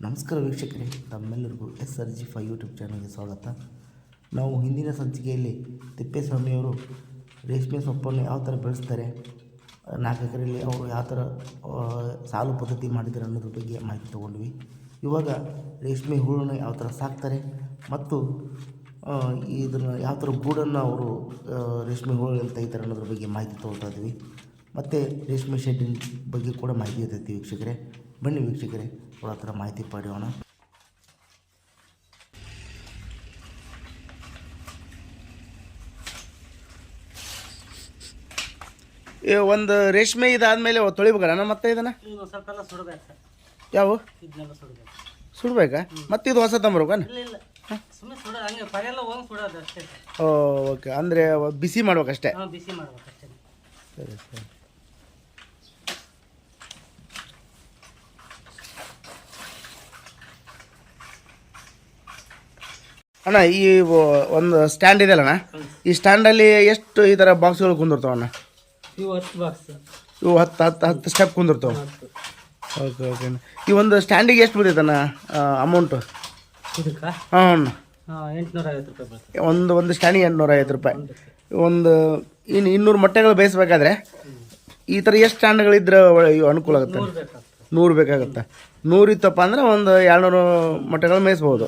ನಮಸ್ಕಾರ ವೀಕ್ಷಕರೇ ತಮ್ಮೆಲ್ಲರಿಗೂ S R G five YouTube ಚಾನಲ್ಗೆ ಸ್ವಾಗತ. ನಾವು ಹಿಂದಿನ ಸಂಚಿಕೆಯಲ್ಲಿ ತಿಪ್ಪೇಸ್ವಾಮಿಯವರು ರೇಷ್ಮೆ ಸೊಪ್ಪನ್ನು ಯಾವ ಥರ ಬೆಳೆಸ್ತಾರೆ, ನಾಲ್ಕು ಎಕರೆಯಲ್ಲಿ ಅವರು ಯಾವ ಥರ ಸಾಲು ಪದ್ಧತಿ ಮಾಡಿದ್ದಾರೆ ಅನ್ನೋದ್ರ ಬಗ್ಗೆ ಮಾಹಿತಿ ತೊಗೊಂಡ್ವಿ. ಇವಾಗ ರೇಷ್ಮೆ ಹುಳನ್ನು ಯಾವ ಥರ ಸಾಕ್ತಾರೆ ಮತ್ತು ಇದನ್ನು ಯಾವ ಥರ ಗೂಡನ್ನು ಅವರು ರೇಷ್ಮೆ ಹುಳುಗಳು ತೆಗಿತಾರೆ ಅನ್ನೋದ್ರ ಬಗ್ಗೆ ಮಾಹಿತಿ ತೊಗೊಳ್ತಾ ಇದ್ವಿ ಮತ್ತು ರೇಷ್ಮೆ ಶೆಡ್ಡಿನ ಬಗ್ಗೆ ಕೂಡ ಮಾಹಿತಿ ಇರ್ತೈತಿ ವೀಕ್ಷಕರೇ. ಬನ್ನಿ ವೀಕ್ಷಕರೇ ಅವರ ಹತ್ರ ಮಾಹಿತಿ ಪಡೆಯೋಣ. ಒಂದು ರೇಷ್ಮೆ ಇದಾದ್ಮೇಲೆ ತೊಳಿಬೇಕಣ್ಣ ಮತ್ತೆ ಇದನ್ನ? ಯಾವು? ಸುಡಬೇಕು. ಮತ್ತೆ ಇದು ಹೊಸ ಓ ಓಕೆ. ಅಂದರೆ ಬಿಸಿ ಮಾಡ್ಬೇಕಷ್ಟೇ? ಬಿಸಿ ಮಾಡಬೇಕು ಅಷ್ಟೇ ಸರಿ ಸರಿ. ಅಣ್ಣ ಈ ಒಂದು ಸ್ಟ್ಯಾಂಡ್ ಇದೆ ಅಲ್ಲಣ್ಣ? ಈ ಸ್ಟ್ಯಾಂಡಲ್ಲಿ ಎಷ್ಟು ಈ ಥರ ಬಾಕ್ಸ್ಗಳು ಕುಂದಿರ್ತಾವಣ್ಣ ಇವು ಹತ್ತು ಬಾಕ್ಸ್ ಇವು ಹತ್ತು ಹತ್ತು ಹತ್ತು ಸ್ಟೆಪ್ ಕುಂದಿರ್ತಾವೆ. ಓಕೆ ಓಕೆ ಈ ಒಂದು ಸ್ಟ್ಯಾಂಡಿಗೆ ಎಷ್ಟು ಬರ್ತೈತಣ್ಣ ಅಮೌಂಟು ಇದಕ್ಕೆ? ಹಾಂ ಅಣ್ಣ. ಎಂಟುನೂರ ಐವತ್ತು ರೂಪಾಯಿ ಬರ್ತದೆ ಒಂದು ಒಂದು ಸ್ಟ್ಯಾಂಡಿಗೆ ಎಂಟುನೂರ ಐವತ್ತು ರೂಪಾಯಿ. ಒಂದು ಇನ್ನು ಇನ್ನೂರು ಮೊಟ್ಟೆಗಳು ಬೇಯಿಸ್ಬೇಕಾದ್ರೆ ಈ ಥರ ಎಷ್ಟು ಸ್ಟ್ಯಾಂಡ್ಗಳಿದ್ರೆ ಅನುಕೂಲ ಆಗುತ್ತೆ? ನೂರು ನೂರು ಬೇಕಾಗುತ್ತೆ. ನೂರು ಇತ್ತಪ್ಪ ಅಂದರೆ ಒಂದು ಎರಡುನೂರು ಮೊಟ್ಟೆಗಳು ಮೇಯಿಸ್ಬೋದು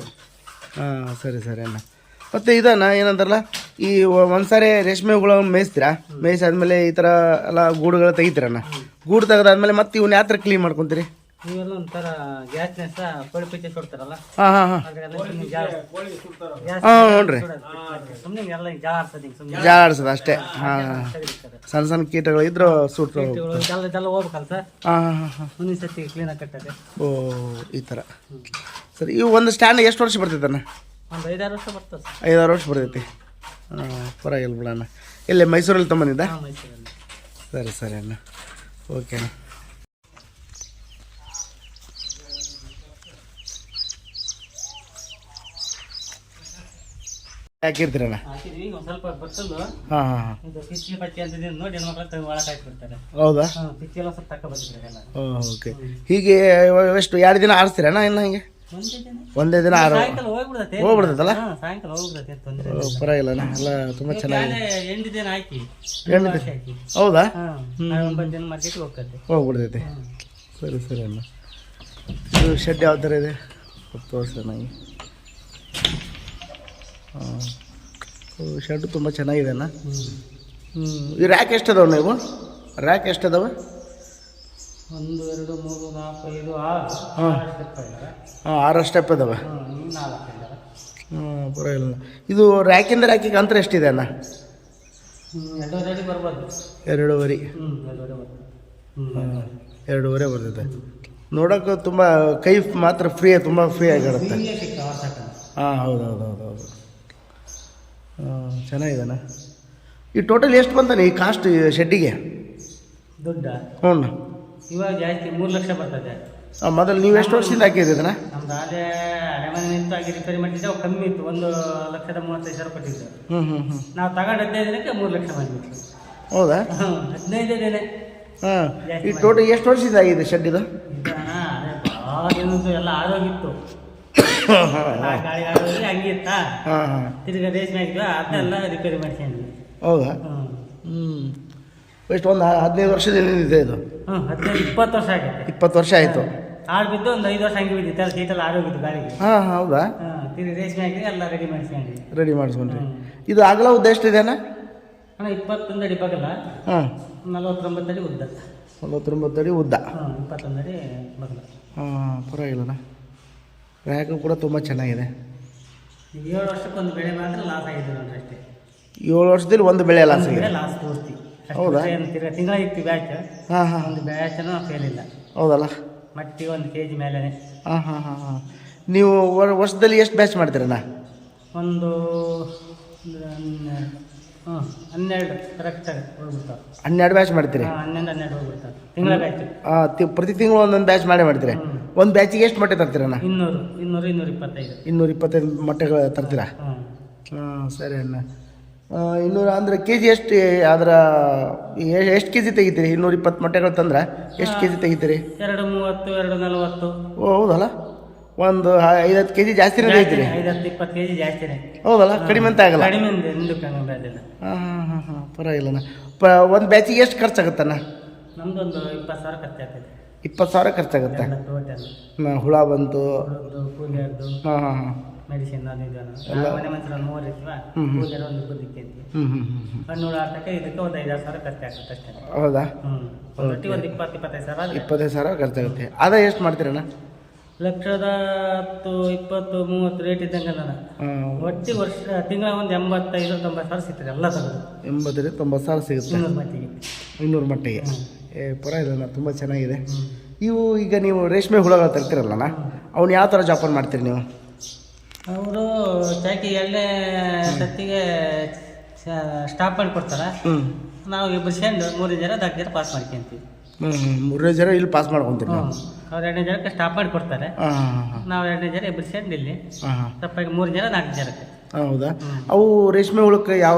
ಹಾಂ ಸರಿ ಸರಿ ಅಣ್ಣ. ಮತ್ತು ಇದನ್ನ ಏನಂತಾರಲ್ಲ ಈ ಒಂದು ಸಾರಿ ರೇಷ್ಮೆ ಹುಳ ಮೇಯಿಸ್ತೀರಾ? ಮೇಯಿಸಾದ್ಮೇಲೆ ಈ ಥರ ಎಲ್ಲ ಗೂಡುಗಳು ತೆಗಿತೀರಣ್ಣ. ಗೂಡು ತೆಗೆದಾದ್ಮೇಲೆ ಮತ್ತೆ ಇವನ್ನ ಯಾವ ಥರ ಕ್ಲೀನ್ ಮಾಡ್ಕೊತೀರಿ? ಇವೆಲ್ಲ ಒಂಥರ ಗ್ಯಾಸ್ನ ಸಹ ಪೊಳಿ ಪಿಚ್ಚೆ ಸುಡ್ತಾರಲ್ಲ ಹಾಂ ಹಾಂ. ಹಾಂ ಅದ್ರಾಗೆಲ್ಲ ಸುಮ್ಮನೆ ಜಾಳ ಗ್ಯಾಸ್ ಹಾಂ ನೋಡ್ರಿ. ಸುಮ್ಮನೆ ಎಲ್ಲ ಜಾಳ ಆಡ್ಸೋದು ಸುಮ್ಮನೆ ಜಾಳ ಆಡ್ಸೋದು ಅಷ್ಟೇ. ಹಾಂ ಸಣ್ಣ ಸಣ್ಣ ಕೀಟಗಳು ಇದ್ರು ಸುಟ್ಟು ಹೋಗ್ಬೇಕಲ್ಲ ಸರ್ ಹಾಂ ಹಾಂ ಹಾಂ ಮುಂದಿನ ಸತಿ ಕ್ಲೀನಾಗಿ ಕಟ್ಟದೆ. ಓ ಈ ಥರ ಸರಿ ಇವು ಒಂದು ಸ್ಟ್ಯಾಂಡ್ ಎಷ್ಟು ವರ್ಷ ಬರ್ತೈತಣ್ಣ ಒಂದು ಐದಾರು ವರ್ಷ ಬರ್ತದೆ ಸರ್. ಐದಾರು ವರ್ಷ ಬರ್ತೈತಿ. ಹಾಂ ಪರವಾಗಿಲ್ಲ ಬಿಡಣ್ಣ ಇಲ್ಲೇ ಮೈಸೂರಲ್ಲಿ ತೊಗೊಂಬಂದಿದ್ದ ಹಾಂ ಮೈಸೂರಲ್ಲಿ. ಸರಿ ಸರಿ ಅಣ್ಣ. ಓಕೆ ಅಣ್ಣ. ಹಾಕಿರ್ತೀರಣ್ಣ ಹಾಕಿದ್ವಿ ಈಗ ಒಂದು ಸ್ವಲ್ಪ ಹಾಂ ಹಾಂ ಹಾಂ. ಇದು ಪಿಚ್ಚಿ ಪಚ್ಚಿ ಅಂತ ಇದನ್ನ ನೋಡಿ ಹೆಣ್ಮಕ್ಳು ತೆಗ್ದು ಒಳಗೆ ಹಾಕ್ಬಿಡ್ತಾರೆ ಹೌದಾ? ಹಾಂ ಪಿಚ್ಚಿ ಎಲ್ಲ ಸ್ವಲ್ಪ ತಕ್ಕ ಬಂದಿದ್ದಾರೆ ಓಕೆ ಹೀಗೆ ಎಷ್ಟು ಎರಡು ದಿನ ಆರಿಸ್ತೀರಣ್ಣ ಇನ್ನ ಹಿಂಗೆ? ಒಂದೇ ದಿನ ಆರು ಹೋಗ್ಬಿಡ್ತೈತಲ್ಲ? ಪರವಾಗಿಲ್ಲ ಎಲ್ಲ ತುಂಬ ಎಂಟು ಎಂಟು ಹೌದಾ? ಹೋಗ್ಬಿಡ್ತೈತೆ. ಸರಿ ಸರಿ ಅಣ್ಣ. ಇದು ಶೆಡ್ ಯಾವ ಥರ ಇದೆ? ತೋರಿಸಿ ನನಗೆ ಹಾಂ. ಶೆಡ್ ತುಂಬ ಚೆನ್ನಾಗಿದೆ ಅಣ್ಣ. ಹ್ಞೂ ಈ ರ್ಯಾಕ್ ಎಷ್ಟದಾವ ನೀವು? ರ್ಯಾಕ್ ಎಷ್ಟದಾವ ಒಂದು ಎರಡು ಮೂರು ನಾಲ್ಕು ಐದು ಆರು. ಹಾಂ. ಆರು step ಇದಾವೆ. ಹಾಂ ಆರು ಸ್ಟೆಪ್ ಇನ್ನು ನಾಲ್ಕು. ಹ್ಞೂ ಪರವಾಗಿಲ್ಲ. ಇದು ರ್ಯಾಕಿಂದ ರ್ಯಾಕಿಗೆ ಅಂತರ ಎಷ್ಟಿದೆ ಅಣ್ಣ? ಎರಡೂವರೆ ಬರ್ಬೋದು. ಎರಡೂವರೆ. ಹ್ಞೂ ಎರಡೂವರೆ ಹ್ಞೂ ಎರಡೂವರೆ. ಬರ್ತದೆ. ನೋಡೋಕೆ ತುಂಬ ಕೈ ಮಾತ್ರ ಫ್ರೀ ತುಂಬ ಫ್ರೀ ಆಗಿರುತ್ತೆ. ಹಾಂ ಹೌದು ಹೌದು ಹೌದು ಹೌದು. ಹಾಂ ಚೆನ್ನಾಗಿದೆಣ್ಣ ಈ ಟೋಟಲ್ ಎಷ್ಟು ಬಂತಾನೆ ಈ ಕಾಸ್ಟ್ ಶೆಡ್ಡಿಗೆ ದೊಡ್ಡ. ಹ್ಞೂ ಇವಾಗ ಜಾಸ್ತಿ ಮೂರು ಲಕ್ಷ ಬರ್ತದೆ. ಮೊದಲು ನೀವು ಎಷ್ಟು ವರ್ಷದಿಂದ ಹಾಕಿದ್ರಿ ನಮ್ದು ಅದೇ ಅರೆಮನೆ ನಿಂತು ಆಗಿ ರಿಪೇರಿ ಮಾಡಿದ್ದೆ ಅವು ಕಮ್ಮಿ ಇತ್ತು ಒಂದು ಲಕ್ಷದ ಮೂವತ್ತೈದು ಸಾವಿರ ಕೊಟ್ಟಿದ್ದೆ. ಹ್ಞೂ ಹ್ಞೂ ಹ್ಞೂ ನಾವು ತಗೊಂಡು ಹದಿನೈದು ದಿನಕ್ಕೆ ಮೂರು ಲಕ್ಷ ಮಾಡಿಬಿಟ್ಟು ಹೌದಾ? ಹದಿನೈದು ದಿನ ಹಾಂ. ಈ ಟೋಟಲ್ ಎಷ್ಟು ವರ್ಷದಿಂದ ಆಗಿದೆ ಶೆಡ್ ಇದು ಭಾಳ ಎಲ್ಲ ಆರೋಗಿತ್ತು ಗಾಳಿ ಆರೋಗಿ ಹಂಗೆ ಇತ್ತಾ? ಹಾಂ ಹಾಂ. ತಿರ್ಗಾ ರೇಷ್ಮೆ ಆಗಿದ್ವಿ ಅದನ್ನೆಲ್ಲ ರಿಪೇರಿ ಮಾಡ್ಕೊಂಡ್ವಿ ಹೌದಾ? ಹ್ಞೂ ಎಷ್ಟು ಒಂದು ಹದಿನೈದು ವರ್ಷದಿಂದ ಇದೆ ಇದು? ಹ್ಞೂ ಹದಿನೈದು ಇಪ್ಪತ್ತು ವರ್ಷ ಆಗಿದೆ. ಇಪ್ಪತ್ತು ವರ್ಷ ಆಯಿತು. ಆಳು ಬಿದ್ದು ಒಂದು ಐದು ವರ್ಷ ಹಂಗೆ ಬಿದ್ದಿತ್ತು. ಸೀಟಲ್ಲಿ ಸೀಟೆಲ್ಲ ಆರೋಗಿತ್ತು ಗಾಳಿಗೆ ಹಾಂ ಹೌದಾ? ಹಾಂ ತಿರ್ಗಿ ರೇಷ್ಮೆ ಹಾಕಿ ಎಲ್ಲ ರೆಡಿ ಮಾಡಿಸ್ಕೊಂಡ್ವಿ. ರೆಡಿ ಮಾಡಿಸ್ಕೊಂಡ್ರಿ. ಇದು ಆಗಲ ಉದ್ದ ಎಷ್ಟಿದೆ ಅಣ್ಣ ಅಣ್ಣ ಇಪ್ಪತ್ತೊಂದು ಅಡಿ ಬಗಲ. ಹಾಂ. ನಲವತ್ತೊಂಬತ್ತು ಅಡಿ ಉದ್ದ. ನಲವತ್ತೊಂಬತ್ತು ಅಡಿ ಉದ್ದ. ಹಾಂ ಇಪ್ಪತ್ತೊಂದು ಅಡಿ ಬಗಲ. ಹಾಂ ಪರವಾಗಿಲ್ಲಣ್ಣ ರ್ಯಾಕು ಕೂಡ ತುಂಬ ಚೆನ್ನಾಗಿದೆ. ಏಳು ವರ್ಷಕ್ಕೊಂದು ಬೆಳೆ ಮಾತ್ರ ಲಾಸ್ ಆಗಿದೆ ಅಷ್ಟೇ. ಏಳು ವರ್ಷದಲ್ಲಿ ಒಂದು ಬೆಳೆ ಲಾಸ್ ಆಗಿದೆ. ಲಾಸ್ ಪೂರ್ತಿ. ಅಷ್ಟು ಹೌದಾ? ತಿಂಗಳ ಇತ್ತು ಬ್ಯಾಚ್ ಹಾಂ ಹಾಂ. ಒಂದು ಬ್ಯಾಚನೂ ಫೇಲ್ ಇಲ್ಲ. ಹೌದಲ್ಲ? ಮಟ್ಟಿ ಒಂದು ಕೆ ಜಿ ಮೇಲೆ ಹಾಂ ಹಾಂ ಹಾಂ ಹಾಂ. ನೀವು ವರ್- ವರ್ಷದಲ್ಲಿ ಎಷ್ಟು ಬ್ಯಾಚ್ ಮಾಡ್ತೀರಣ್ಣ? ಒಂದು ಹ್ಞೂ ಹನ್ನೆರಡು ಕರೆಕ್ಟಾಗಿ ಹೋಗ್ಬಿಡ್ತಾವೆ. ಹನ್ನೆರಡು ಬ್ಯಾಚ್ ಮಾಡ್ತೀರಿ? ಹನ್ನೊಂದು ಹನ್ನೆರಡು ಹೋಗ್ಬಿಡ್ತಾವೆ. ತಿಂಗಳ ಬ್ಯಾಚ್ ಪ್ರತಿ ತಿಂಗಳು ಒಂದೊಂದು ಬ್ಯಾಚ್ ಮಾಡಿ ಮಾಡ್ತೀರಿ? ಒಂದು ಬ್ಯಾಚಿಗೆ ಎಷ್ಟು ಮೊಟ್ಟೆ ತರ್ತೀರಣ್ಣ? ಇನ್ನೂರು ಇನ್ನೂರು ಇನ್ನೂರ ಇಪ್ಪತ್ತೈದು. ಇನ್ನೂರ ಇಪ್ಪತ್ತೈದು ಮೊಟ್ಟೆಗಳು ತರ್ತೀರಾ? ಹಾಂ ಸರಿ ಅಣ್ಣ. ಇನ್ನೂರ ಅಂದರೆ ಕೆ ಜಿ ಎಷ್ಟು ಅದರ ಎಷ್ಟು ಕೆ ಜಿ ತೆಗಿತೀರಿ? ಇನ್ನೂರ ಇಪ್ಪತ್ತು ಮೊಟ್ಟೆಗಳು ತಂದ್ರೆ ಎಷ್ಟು ಕೆ ಜಿ ತೆಗಿತೀರಿ? ಎರಡು ಮೂವತ್ತು ಎರಡು ನಲವತ್ತು. ಓ ಹೌದಲ್ಲ? ಒಂದು ಐದತ್ತು ಕೆ ಜಿ ಜಾಸ್ತಿನೇ ಐತ್ರಿ? ಐದು ಹತ್ತು ಇಪ್ಪತ್ತು ಕೆ ಜಿ ಜಾಸ್ತಿನೇ ಹೌದಲ್ಲ? ಕಡಿಮೆ ಅಂತ ಆಗಲ್ಲ? ಕಡಿಮೆ ಹಾಂ ಹಾಂ ಹಾಂ ಹಾಂ ಪರವಾಗಿಲ್ಲಣ್ಣ ಪ ಒಂದು ಬ್ಯಾಚಿಗೆ ಎಷ್ಟು ಖರ್ಚಾಗುತ್ತಣ್ಣ? ನಮ್ದೊಂದು ಇಪ್ಪತ್ತು ಸಾವಿರ ಖರ್ಚಾಗ್ತದೆ. ಇಪ್ಪತ್ತು ಸಾವಿರ ಖರ್ಚಾಗುತ್ತೆ? ಹುಳ ಬಂತು. ಹಾಂ ಹಾಂ ಹಾಂ. ಮೆಡಿಸಿನ್ ಅದು ಇದು ನಾವು ಮನೆ ಮನಸ್ಸರ ಮೂವರು ಇರ್ತೀವ ಹ್ಮ್. ಒಂದು ಇಬ್ಬರಕ್ಕೆ ಅಂತ ಹಣ್ಣು ಹುಳ ಆಟಕ್ಕೆ ಇದಕ್ಕೆ ಒಂದು ಐದಾರು ಸಾವಿರ ಖರ್ಚಾಗುತ್ತೆ ಅಷ್ಟೇ. ಹೌದಾ? ಹ್ಞೂ ಒಂದು ಒಟ್ಟಿಗೆ ಒಂದು ಇಪ್ಪತ್ತು ಇಪ್ಪತ್ತೈದು ಸಾವಿರ ಇಪ್ಪತ್ತೈದು ಸಾವಿರ ಖರ್ಚಾಗುತ್ತೆ. ಅದ ಎಷ್ಟು ಮಾಡ್ತೀರಣ್ಣ? ಲಕ್ಷದ ಹತ್ತು ಇಪ್ಪತ್ತು ಮೂವತ್ತು ರೇಟ್ ಇದ್ದಂಗೆ ನಾನು ಒಟ್ಟಿ ವರ್ಷ ತಿಂಗಳ ಒಂದು ಎಂಬತ್ತೈದು ತೊಂಬತ್ತು ಸಾವಿರ ಸಿಗ್ತದೆ ಎಲ್ಲ ತಗೋದು ಎಂಬತ್ತರಿಂದ ತೊಂಬತ್ತು ಸಾವಿರ ಸಿಗುತ್ತೆ. ಇನ್ನೂರು ಮಟ್ಟಿಗೆ. ಇನ್ನೂರು ಮಟ್ಟಿಗೆ. ಏ ಇದನ್ನ ತುಂಬ ಚೆನ್ನಾಗಿದೆ. ಇವು ಈಗ ನೀವು ರೇಷ್ಮೆ ಹುಳಗಳು ತರ್ತೀರಲ್ಲಣ್ಣ ಅವ್ನು ಯಾವ ಥರ ಜಾಪನ್ ಮಾಡ್ತೀರಿ ನೀವು? ಅವರು ಚಾಕಿ ಎಲ್ಲೇ ಸತ್ತಿಗೆ ಸ್ಟಾಪ್ ಮಾಡಿ ಕೊಡ್ತಾರೆ. ನಾವು ಇಬ್ಬರು ಸೇಂಡು ಮೂರು ಜನ ನಾಲ್ಕು ಜನ ಪಾಸ್ ಮಾಡ್ಕೊಂತೀವಿ. ಮೂರನೇ ಜನ ಇಲ್ಲಿ ಪಾಸ್ ಮಾಡ್ಕೊಂತೀವಿ ನೀವು? ಅವ್ರು ಎರಡನೇ ಜನಕ್ಕೆ ಸ್ಟಾಪ್ ಮಾಡಿ ಕೊಡ್ತಾರೆ. ನಾವು ಎರಡನೇ ಜನ ಇಬ್ಬರು ಸೇಂಡು ಇಲ್ಲಿ. ತಪ್ಪಾಗಿ ಮೂರು ಜನ ನಾಲ್ಕು ಜನಕ್ಕೆ. ಹೌದಾ. ಅವು ರೇಷ್ಮೆ ಹುಳಕ್ಕೆ ಯಾವ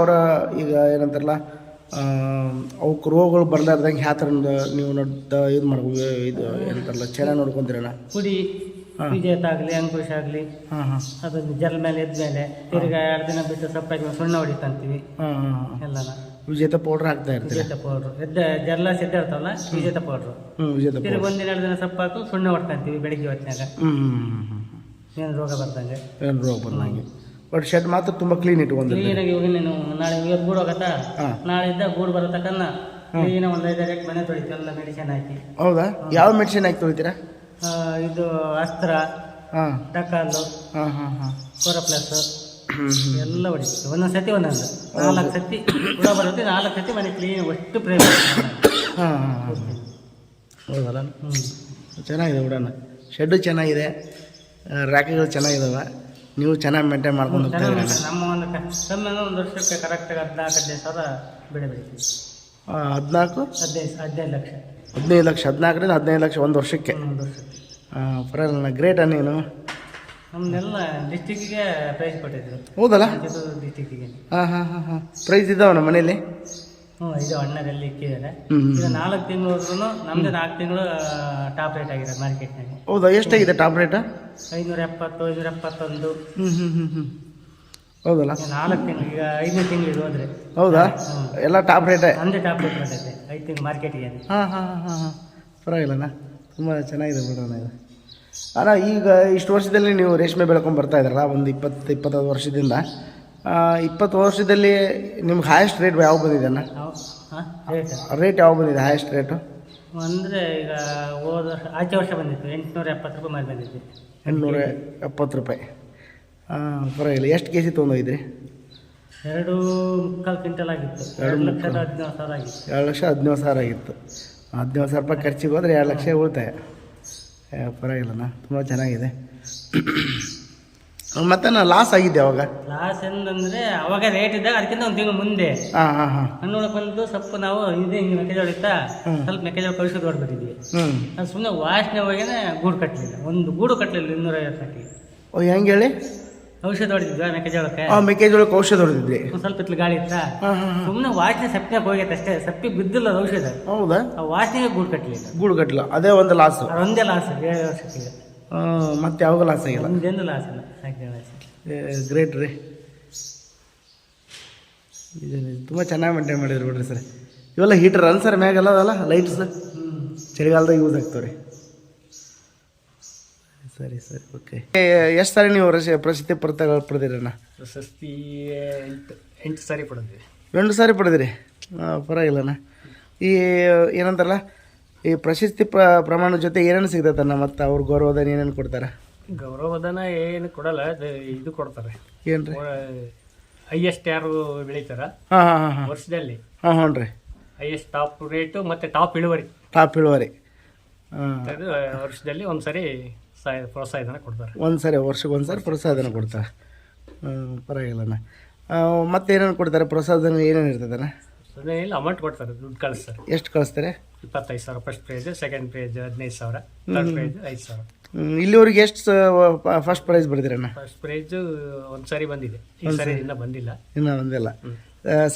ಈಗ ಏನಂತಾರಲ್ಲ ಅವಕ್ಕೆ ರೋಗಗಳು ಬರ್ಲಾರ್ದಂಗೆ ಯಾವ ಥರ ನೀವು ನೋಡ್ತಾ ಇದು ಮಾಡ್ಬೋದು ಇದು ಏನಂತಾರಲ್ಲ ಚೆನ್ನಾಗಿ ನೋಡ್ಕೊಂತೀರಲ್ಲ? ಪುಡಿ ವಿಜೇತ ಆಗಲಿ ಅಂಕುಶ ಆಗಲಿ ಹಾಂ ಹಾಂ. ಅದನ್ನು ಜಲ್ ಮೇಲೆ ಎದ್ದ ಮೇಲೆ ತಿರ್ಗಾ ಎರಡು ದಿನ ಬಿಟ್ಟು ಸಪ್ಪಾಗಿ ಸುಣ್ಣ ಹೊಡಿತಂತೀವಿ ಹಾಂ ಹಾಂ ಹಾಂ. ಎಲ್ಲನ. ವಿಜೇತ ಪೌಡ್ರ್ ಹಾಕ್ತಾ ಇರ್ತೀರಿ? ವಿಜೇತ ಪೌಡ್ರು ಎದ್ದ ಜಲ್ಲ ಸಿದ್ಧ ಇರ್ತಾವಲ್ಲ ವಿಜೇತ ಪೌಡ್ರು ಹ್ಞೂ ವಿಜೇತ ತಿರ್ಗಿ ಒಂದಿನ ಎರಡು ದಿನ ಸಪ್ಪಾಕು ಸುಣ್ಣ ಹೊಡ್ಕೊಂತೀವಿ ಬೆಳಿಗ್ಗೆ ಹೊತ್ತಿನಾಗ ಹ್ಞೂ ಏನು ರೋಗ ಬರ್ತಂಗೆ ಏನು ರೋಗ ಬರ್ತಂಗೆ ಬಟ್ ಶೆಡ್ ಮಾತ್ರ ತುಂಬ ಕ್ಲೀನ್ ಇಟ್ಕೊಂಡಿರಿ ಕ್ಲೀನಾಗಿ ಹೋಗಿ ನೀನು ನಾಳೆ ಇವತ್ತು ಗೂಡು ಹೋಗತ್ತಾ? ನಾಳೆ ಇದ್ದ ಗೂಡು ಬರೋ ತಕ್ಕನ್ನ ಕ್ಲೀನ ಒಂದು ಐದಾರು ಮನೆ ತೊಳಿತೀವಿ ಎಲ್ಲ ಮೆಡಿಸಿನ್ ಹಾಕಿ. ಹೌದಾ? ಯಾವ ಮೆಡಿಸಿನ್ ಹಾಕಿ ತೊಳಿತೀರಾ? ಇದು ಅಸ್ತ್ರ ಹಾಂ. ಟಕಾಲು ಹಾಂ ಹಾಂ ಹಾಂ. ಹ್ಞೂ ಎಲ್ಲ ಹೊಡಿತು ಒಂದೊಂದು ಸತಿ ಒಂದೊಂದು. ನಾಲ್ಕು ಸತಿ ಹುಳ ಬರುತ್ತೆ ನಾಲ್ಕು ಸತಿ ಮನೆ ಕ್ಲೀನ್ ಒಟ್ಟು ಪ್ರೇಮ ಹಾಂ ಹಾಂ ಹಾಂ. ಹೌದಲ್ಲ? ಹ್ಞೂ ಚೆನ್ನಾಗಿದೆ ಉಡಾನ ಶೆಡ್ಡು ಚೆನ್ನಾಗಿದೆ. ಆ, ರಾಕೆಗಳು ಚೆನ್ನಾಗಿದಾವೆ. ನೀವು ಚೆನ್ನಾಗಿ ಮೇಂಟೈನ್ ಮಾಡ್ಕೊಂಡು ಹೋಗ್ತಾ ನಮ್ಮ ಒಂದು ಕಮ್ಮಿ ಒಂದು ವರ್ಷಕ್ಕೆ ಕರೆಕ್ಟಾಗಿ ಹದಿನಾಲ್ಕು ಹದಿನೈದು ಸಾವಿರ ಬೆಳೆ ಬೆಳಿತೀವಿ ಹದಿನಾಲ್ಕು? ಹದಿನೈದು ಹದಿನೈದು ಲಕ್ಷ. ಹದಿನೈದು ಲಕ್ಷ ಹದಿನಾಲ್ಕರಿಂದ ಹದಿನೈದು ಲಕ್ಷ ಒಂದು ವರ್ಷಕ್ಕೆ. ಹ್ಮ್, ಒಂದು ವರ್ಷಕ್ಕೆ. ಹಾಂ ಪರವಾಗಿಲ್ಲ ಗ್ರೇಟ್ ನೀನು. ನಮ್ಮನ್ನೆಲ್ಲ ಡಿಸ್ಟಿಕ್ಕಿಗೆ ಪ್ರೈಸ್ ಕೊಟ್ಟಿದ್ರು. ಹೌದಲ್ಲ? ಚಿತ್ರದುರ್ಗ ಡಿಸ್ಟಿಕ್ಕಿಗೆ ಹಾಂ ಹಾಂ ಹಾಂ ಹಾಂ. ಪ್ರೈಸ್ ಇದ್ದಾವ ನಮ್ಮ ಮನೇಲಿ? ಹ್ಞೂ ಇದು ಅಣ್ಣದಲ್ಲಿ ಇಕ್ಕಿದ್ದಾರೆ. ಹ್ಞೂ ಈಗ ನಾಲ್ಕು ತಿಂಗಳು ನಮ್ಮದು ನಾಲ್ಕು ತಿಂಗಳು ಟಾಪ್ ರೇಟ್ ಆಗಿದೆ ಮಾರ್ಕೆಟ್ನಲ್ಲಿ ಹೌದಾ? ಎಷ್ಟಾಗಿದೆ ಟಾಪ್ ರೇಟ ಐನೂರ ಎಪ್ಪತ್ತು ಐನೂರ ಎಪ್ಪತ್ತೊಂದು. ಹ್ಞೂ ಹ್ಞೂ ಹ್ಞೂ ಹ್ಞೂ ಹೌದಲ್ಲ? ನಾಲ್ಕು ತಿಂಗಳು ಈಗ ಐದನೇ ತಿಂಗಳಿಗೆ ಹೋದ್ರೆ. ಹೌದಾ? ಎಲ್ಲ ಟಾಪ್ ರೇಟೇ ಅಂದೆ ಟಾಪ್ ರೇಟ್ ಬರ್ತೈತೆ ಐದು ತಿಂಗಳು ಮಾರ್ಕೆಟಿಗೆ ಹಾಂ ಹಾಂ ಹಾಂ ಹಾಂ. ಪರವಾಗಿಲ್ಲಣ್ಣ ತುಂಬ ಚೆನ್ನಾಗಿದೆ ಬಿಡೋಣ ಇದು. ಅಣ್ಣ ಈಗ ಇಷ್ಟು ವರ್ಷದಲ್ಲಿ ನೀವು ರೇಷ್ಮೆ ಬೆಳ್ಕೊಂಡು ಬರ್ತಾ ಇದ್ರಲ್ಲ ಒಂದು ಇಪ್ಪತ್ತು ಇಪ್ಪತ್ತೈದು ವರ್ಷದಿಂದ. ಇಪ್ಪತ್ತು ವರ್ಷದಲ್ಲಿ ನಿಮ್ಗೆ ಹೈಯೆಸ್ಟ್ ರೇಟ್ ಯಾವ ಬಂದಿದೆ ಅಣ್ಣ? ರೇಟ್ ಯಾವ ಬಂದಿದೆ ಹೈಯೆಸ್ಟ್ ರೇಟು ಅಂದರೆ ಈಗ ಹೋದ ವರ್ಷ ಆಚೆ ವರ್ಷ ಬಂದಿತ್ತು ಎಂಟುನೂರ ಎಪ್ಪತ್ತು ರೂಪಾಯಿ ಮಾಡಿ ಬಂದಿದ್ದೆ ಎಂಟುನೂರ ಎಪ್ಪತ್ತು ರೂಪಾಯಿ. ಹಾಂ ಪರವಾಗಿಲ್ಲ. ಎಷ್ಟು ಕೆ ಜಿ ತೊಗೊಂಡೋಗಿದ್ರಿ ಎರಡು ಮುಕ್ಕಾಲು ಕ್ವಿಂಟಲ್ ಆಗಿತ್ತು. ಎರಡು ಲಕ್ಷ ಲಕ್ಷದ ಹದಿನೇಳು ಸಾವಿರ ಆಗಿತ್ತು. ಎರಡು ಲಕ್ಷ ಹದಿನೇಳು ಸಾವಿರ ಆಗಿತ್ತು. ಹದಿನೇಳು ಸಾವಿರ ರೂಪಾಯಿ ಖರ್ಚಿಗೆ ಹೋದರೆ ಎರಡು ಲಕ್ಷ ಉಳಿತಾಯ ಪರವಾಗಿಲ್ಲಣ್ಣ ತುಂಬ ಚೆನ್ನಾಗಿದೆ. ಮತ್ತೆ ನಾ ಲಾಸ್ ಆಗಿದ್ದೆ ಅವಾಗ? ಲಾಸ್ ಎಂದಂದ್ರೆ ಅವಾಗ ರೇಟ್ ಇದ್ದಾಗ ಅದಕ್ಕಿಂತ ಒಂದು ತಿಂಗಳು ಮುಂದೆ. ಹಾಂ ಹಾಂ ಹಾಂ. ಹಣ್ಣೊಳಗೆ ಬಂದು ಸ್ವಲ್ಪ ನಾವು ಇದೆ ಹಿಂಗೆ ಮೆಕ್ಕೆಜೋಳ ಇತ್ತಾ ಸ್ವಲ್ಪ ಮೆಕ್ಕೆಜೋಳ ಕಳಿಸೋದು ಹೊಡ್ಬಿಟ್ಟಿದ್ವಿ ಹ್ಞೂ ಅದು ಸುಮ್ಮನೆ ವಾಸನೆ ಹೋಗಿನೇ ಗೂಡು ಕಟ್ಟಲಿಲ್ಲ ಒಂದು ಗೂಡು ಕಟ್ಟಲಿಲ್ಲ ಇನ್ನೂರೈವತ್ತು ಸಾಕಿ ಓ ಹೆಂಗೆ ಹೇಳಿ? ಔಷಧ ಹೊಡೆದಿದ್ವಾ? ಮೆಕ್ಕೆಜೋಳಕ್ಕೆ? ಆ ಮೆಕ್ಕೆಜೋಳಕ್ಕೆ ಔಷಧ ಹೊಡೆದಿದ್ರಿ ಒಂದು ಸ್ವಲ್ಪ ಇತ್ಲು ಗಾಳಿ ಇತ್ತ? ಹಾಂ ಹಾಂ ಹಾಂ. ಸುಮ್ಮನೆ ವಾಸನೆ ಸಪ್ಪಿನಾಗ ಹೋಗೈತೆ ಅಷ್ಟೇ. ಸಪ್ಪಿ ಬಿದ್ದಿಲ್ಲ ಅದು ಔಷಧ. ಹೌದಾ? ಆ ವಾಸನೆಗೆ ಗೂಡು ಕಟ್ಟಲಿಲ್ಲ ಗೂಡು ಕಟ್ಟಲು ಅದೇ ಒಂದು ಲಾಸು ಅದೊಂದೇ ಲಾಸ್ ಏಳು ಮತ್ತೆ ಯಾವಾಗ ಲಾಸ್ ಆಗಿಲ್ಲ? ಒಂದೇನು ಲಾಸ್ ಇಲ್ಲ. ಲಾಸ್ ಗ್ರೇಟ್ ರೀ. ತುಂಬ ಚೆನ್ನಾಗಿ ಮೇಂಟೈನ್ ಮಾಡಿದ್ರು ಬಿಡ್ರಿ ಸರ್. ಇವೆಲ್ಲ ಹೀಟರ್ ಅಲ್ಲ ಸರ್ ಮ್ಯಾಗೆಲ್ಲ ಅದಲ್ಲ ಲೈಟ್ಸ್ ಚಳಿಗಾಲದಾಗ ಯೂಸ್ ಆಗ್ತಾವೆ ರೀ ಸರಿ ಸರಿ ಓಕೆ ಎಷ್ಟು ಸಾರಿ ನೀವು ರಶ ಪ್ರಶಸ್ತಿ ಪುರತಗಳು ಪಡೆದಿರಣ್ಣ? ಪ್ರಶಸ್ತಿ ಎಂಟು ಎಂಟು ಸಾರಿ ಕೊಡಿದ್ವಿ ಎರಡು ಸಾರಿ ಪಡೆದಿರಿ? ಹಾಂ ಪರವಾಗಿಲ್ಲಣ್ಣ. ಈ ಏನಂತಾರಲ್ಲ ಈ ಪ್ರಶಸ್ತಿ ಪ್ರ ಪ್ರಮಾಣದ ಜೊತೆ ಏನೇನು ಸಿಗ್ತೈತಣ್ಣ ಮತ್ತು ಅವ್ರ ಗೌರವಧನ ಏನೇನು ಕೊಡ್ತಾರೆ? ಗೌರವಧನ ಏನು ಕೊಡಲ್ಲ ಇದು ಕೊಡ್ತಾರೆ. ಏನು ರೀ ಹೈಯೆಸ್ಟ್ ಯಾರು ಬೆಳೀತಾರ? ಹಾಂ ಹಾಂ ಹಾಂ ಹಾಂ. ವರ್ಷದಲ್ಲಿ. ಹಾಂ ಹ್ಞೂ ರೀ. ಹೈಯೆಸ್ಟ್ ಟಾಪ್ ರೇಟು ಮತ್ತು ಟಾಪ್ ಇಳುವರಿ. ಟಾಪ್ ಇಳುವರಿ. ವರ್ಷದಲ್ಲಿ ಒಂದು ಸರಿ ಸಹಾಯ ಪ್ರೋತ್ಸಾಹಧನ ಕೊಡ್ತಾರೆ. ಒಂದು ಸರಿ ವರ್ಷಕ್ಕೆ ಒಂದ್ಸರಿ ಸರಿ ಪ್ರೋತ್ಸಾಹಧನ ಕೊಡ್ತಾರೆ. ಪರವಾಗಿಲ್ಲಣ್ಣ ಮತ್ತೆ ಏನೇನು ಕೊಡ್ತಾರೆ? ಪ್ರೋತ್ಸಾಹಧನ ಏನೇನು ಇರ್ತದಣ್ಣ? ಇಲ್ಲ ಅಮೌಂಟ್ ಕೊಡ್ತಾರೆ ದುಡ್ಡು ಕಳಿಸ್ತಾರೆ. ಎಷ್ಟು ಕಳಿಸ್ತಾರೆ? ಇಪ್ಪತ್ತೈದು ಸಾವಿರ ಫಸ್ಟ್ ಪ್ರೈಸ್ ಸೆಕೆಂಡ್ ಪ್ರೈಸ್ ಹದಿನೈದು ಸಾವಿರ ಥರ್ಡ್ ಪ್ರೈಜ್ ಐದು ಸಾವಿರ. ಇಲ್ಲಿವರೆಗೆ ಎಷ್ಟು ಫಸ್ಟ್ ಪ್ರೈಸ್ ಬರ್ದಿರಣ್ಣ? ಫಸ್ಟ್ ಪ್ರೈಸ್ ಒಂದು ಸರಿ ಬಂದಿದೆ. ಈ ಸರಿ ಇನ್ನೂ ಬಂದಿಲ್ಲ. ಇನ್ನೂ ಬಂದಿಲ್ಲ.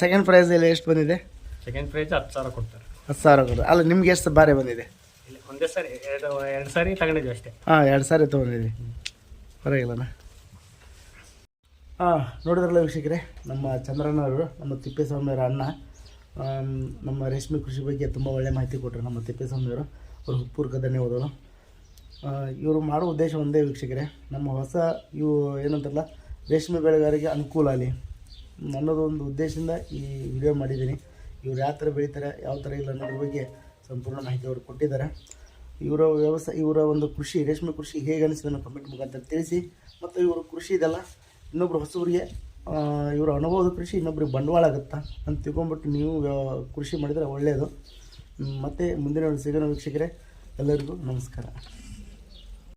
ಸೆಕೆಂಡ್ ಪ್ರೈಸಲ್ಲಿ ಎಷ್ಟು ಬಂದಿದೆ? ಸೆಕೆಂಡ್ ಪ್ರೈಸ್ ಹತ್ತು ಸಾವಿರ ಕೊಡ್ತಾರೆ. ಹತ್ತು ಸಾವಿರ ಕೊಡ್ತಾರೆ. ಅಲ್ಲ ನಿಮ್ಗೆ ಎಷ್ಟು ಬಾರಿ ಬಂದಿದೆ? ಒಂದೇ ಸರಿ, ಎರಡು ಸಾರಿ ತಗೊಂಡಿದ್ವಿ ಅಷ್ಟೇ. ಹಾಂ, ಎರಡು ಸಾರಿ ತೊಗೊಂಡಿದ್ವಿ. ಪರವಾಗಿಲ್ಲಣ್ಣ ಹಾಂ, ನೋಡಿದ್ರಲ್ಲ ವೀಕ್ಷಕರೇ, ನಮ್ಮ ಚಂದ್ರಣ್ಣವರು ನಮ್ಮ ತಿಪ್ಪೇಸ್ವಾಮಿಯವರ ಅಣ್ಣ ನಮ್ಮ ರೇಷ್ಮೆ ಕೃಷಿ ಬಗ್ಗೆ ತುಂಬ ಒಳ್ಳೆ ಮಾಹಿತಿ ಕೊಟ್ಟರು ನಮ್ಮ ತಿಪ್ಪೇಸ್ವಾಮಿಯವರು. ಅವರು ಪೂರ್ವಕ ಧನ್ಯವಾದಗಳು ಇವರು ಮಾಡೋ ಉದ್ದೇಶ ಒಂದೇ ವೀಕ್ಷಕರೇ, ನಮ್ಮ ಹೊಸ ಇವು ಏನಂತಾರಲ್ಲ, ರೇಷ್ಮೆ ಬೆಳೆಗಾರರಿಗೆ ಅನುಕೂಲ ಆಗಲಿ. ಅನ್ನೋದು ಒಂದು ಉದ್ದೇಶದಿಂದ ಈ ವಿಡಿಯೋ ಮಾಡಿದ್ದೀನಿ. ಇವ್ರು ಯಾವ ಥರ ಬೆಳೀತಾರೆ, ಯಾವ ಥರ ಇಲ್ಲ ಅನ್ನೋದ್ರ ಬಗ್ಗೆ ಸಂಪೂರ್ಣ ಮಾಹಿತಿ ಅವರು ಕೊಟ್ಟಿದ್ದಾರೆ. ಇವರ ವ್ಯವಸಾಯ ಇವರ ಒಂದು ಕೃಷಿ, ರೇಷ್ಮೆ ಕೃಷಿ ಹೇಗೆ ಅನಿಸಿದೆ ಅನ್ನೋ ಕಮೆಂಟ್ ಮುಖಾಂತರ ತಿಳಿಸಿ. ಮತ್ತು ಇವರು ಕೃಷಿ ಇದೆಲ್ಲ ಇನ್ನೊಬ್ಬರು ಹೊಸಬರಿಗೆ ಇವರ ಅನುಭವದ ಕೃಷಿ, ಇನ್ನೊಬ್ರಿಗೆ ಬಂಡವಾಳ ಆಗುತ್ತಾ ಅಂತ ತಿಳ್ಕೊಂಬಿಟ್ಟು ನೀವು ಕೃಷಿ ಮಾಡಿದರೆ ಒಳ್ಳೆಯದು ಮತ್ತು ಮುಂದಿನ ಸಿಗೋಣ ವೀಕ್ಷಕರೇ, ಎಲ್ಲರಿಗೂ ನಮಸ್ಕಾರ.